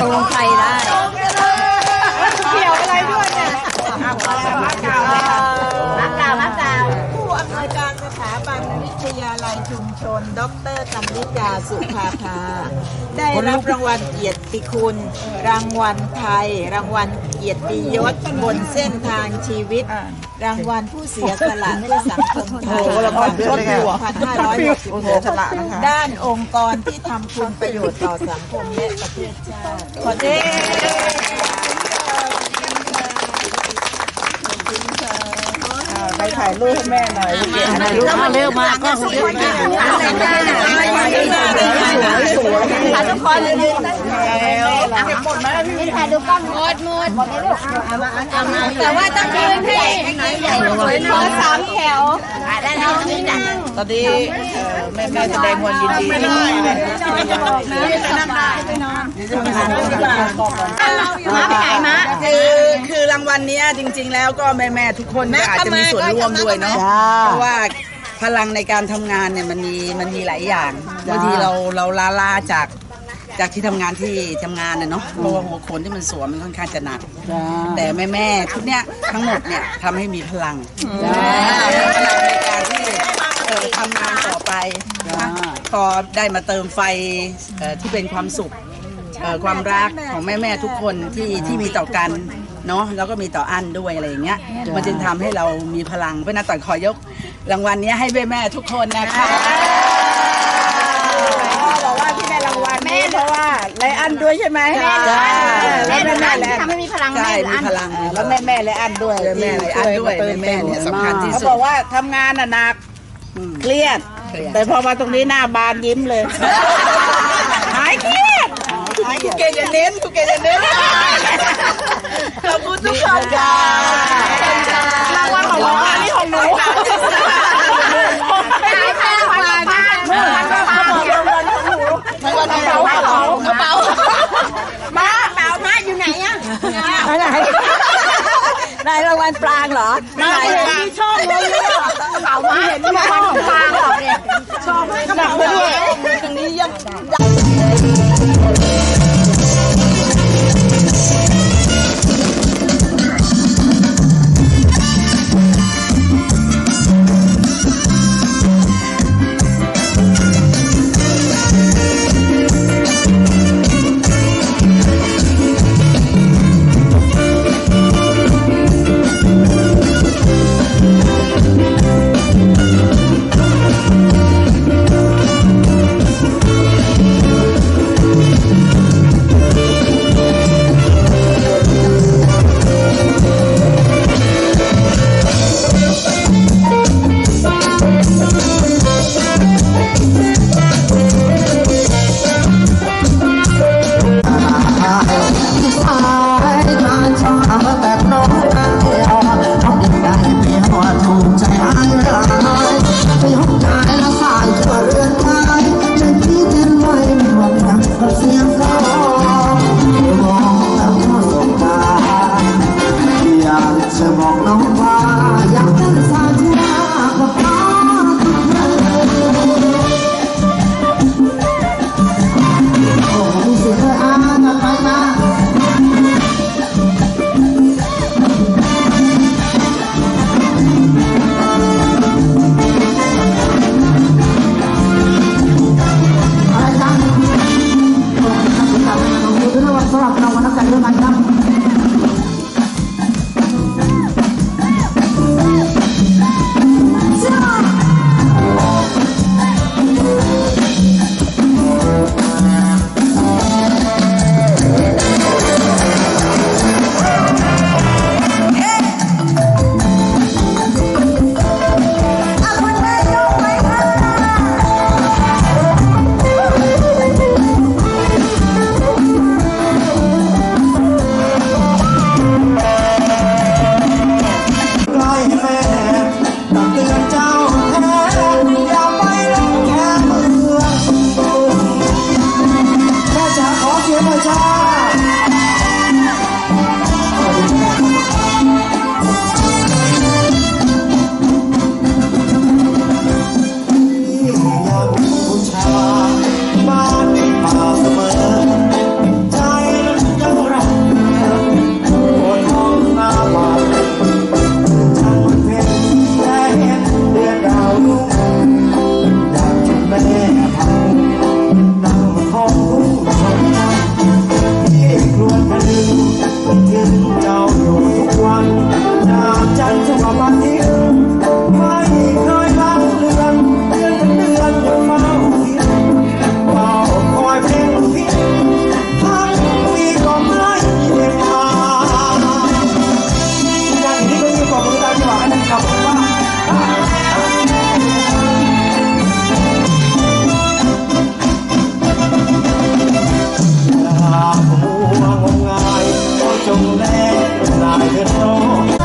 ตกลงไทยได้เกี่ยวอะไรด้วยเนี่ยรักกล่าวนักกาวผู้อำนวยการสถาบันวิทยาลัยชุมชน ดรกันนิกาสุภาภาได้รับรางวัลเกียรติคุณ รางวัลไทย รางวัล เกียรติยศบนเส้นทางชีวิต รางวัลผู้เสียสละเพื่อสังคมไทยรางวัลชดอยู่2566ด้านองค์กรที่ทำคุณประโยชน์ต่อสังคมและประเทศชาติขอเด้ไปถ่ายรูปให้แม่หน่อยถ่ายรูปมาเร็วมาก็คุณเร็วมาสวยถ่ายทุกคนเลย ถ่ายดูกล้องหมดหมดแต่ว่าต้องยืนให้ใหญ่ขอสามแถวได้แล้วนี่นะตอนนี้แม่แม่แสดงความยินดีด้วยมาไปไหนมาคือคือรางวัลนี้จริง ๆ แล้วก็แม่แม่ทุกคนอาจจะมีส่วนร่วมด้วยเนาะเพราะว่าพลังในการทำงานเนี่ยมันมีมันมีหลายอย่างบางทีเราเราลาลาจาก จากที่ทำงานที่ทำงานเนี่ยเนาะเพราะว่าหัวโขนที่มันสวมมันค่อนข้างจะหนัก แต่แม่แม่ๆชุดเนี้ยทั้งหมดเนี่ยทำให้มีพลังพลังในการที่เอ่อทำงานต่อไปพอได้มาเติมไฟเอ่อที่เป็นความสุขเอ่อความรักของแม่แม่ๆทุกคนที่ที่มีต่อกันเนาะแล้วก็มีต่ออันด้วยอะไรอย่างเงี้ยมันจึงทำให้เรามีพลังเพราะฉะนั้นต่อยขอยกรางวัลเนี้ยให้แม่แม่ๆทุกคนนะคะ บอกว่าที่ได้รางวัลนี้เพราะว่าไล อันด้วยใช่ไหมแม่จ้าแม่แม่แม่แม่แม่แม่ทำให้มีพลังใช่แม่มีพลังแล้วแม่แม่ไลอันด้วยแม่ไลอันด้วยแม่แม่เนี่ยสำคัญที่ เขาสุบดอกว่าทำงานน่ะหนักเครียด เครียด แต่พอมาตรงนี้หน้าบานยิ้มเลย หายเครียดคุณเกจะเน้นคุณเกจะเน้นขอบคุณทุกคนค่ะรางวัลของหนูอันนี้ของหนู ไม่ได้แค่รางวัลนะ รางวัลของหนูกระเป๋ากระเป๋า มาเปล่ามาอยู่ไหนอะ ไหนได้ รางวัลปลางเหรอไม่เห็นที่ช่องเลยเนี่ยเปล่ามาเห็นรางวัลฟางหรอกเนี่ยกระเป๋าด้วยตรงนี้ยัง mujer no.